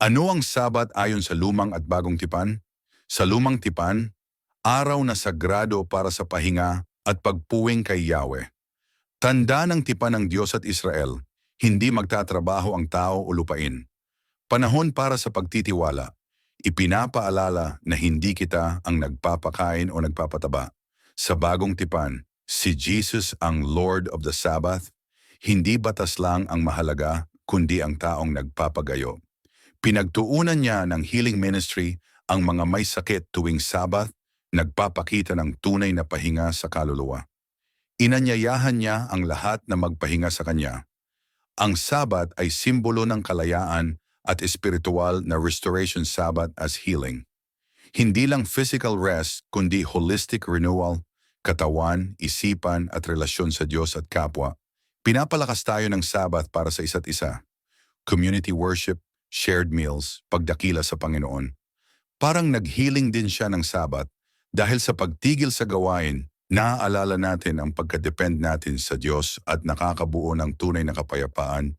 Ano ang Sabat ayon sa lumang at bagong tipan? Sa lumang tipan, araw na sagrado para sa pahinga at pagpuwing kay Yahweh. Tanda ng tipan ng Diyos at Israel, hindi magtatrabaho ang tao o lupain. Panahon para sa pagtitiwala, ipinapaalala na hindi kita ang nagpapakain o nagpapataba. Sa bagong tipan, si Jesus ang Lord of the Sabbath, hindi batas lang ang mahalaga, kundi ang taong nagpapagayo. Pinagtuunan niya ng healing ministry ang mga may sakit tuwing Sabbath, nagpapakita ng tunay na pahinga sa kaluluwa. Inanyayahan niya ang lahat na magpahinga sa kanya. Ang Sabbath ay simbolo ng kalayaan at espiritual na restoration Sabbath as healing. Hindi lang physical rest, kundi holistic renewal, katawan, isipan at relasyon sa Diyos at kapwa. Pinapalakas tayo ng Sabbath para sa isa't isa. Community worship, shared meals, pagdakila sa Panginoon. Parang nag-healing din siya ng Sabat dahil sa pagtigil sa gawain, naaalala natin ang pagkadepend natin sa Diyos at nakakabuo ng tunay na kapayapaan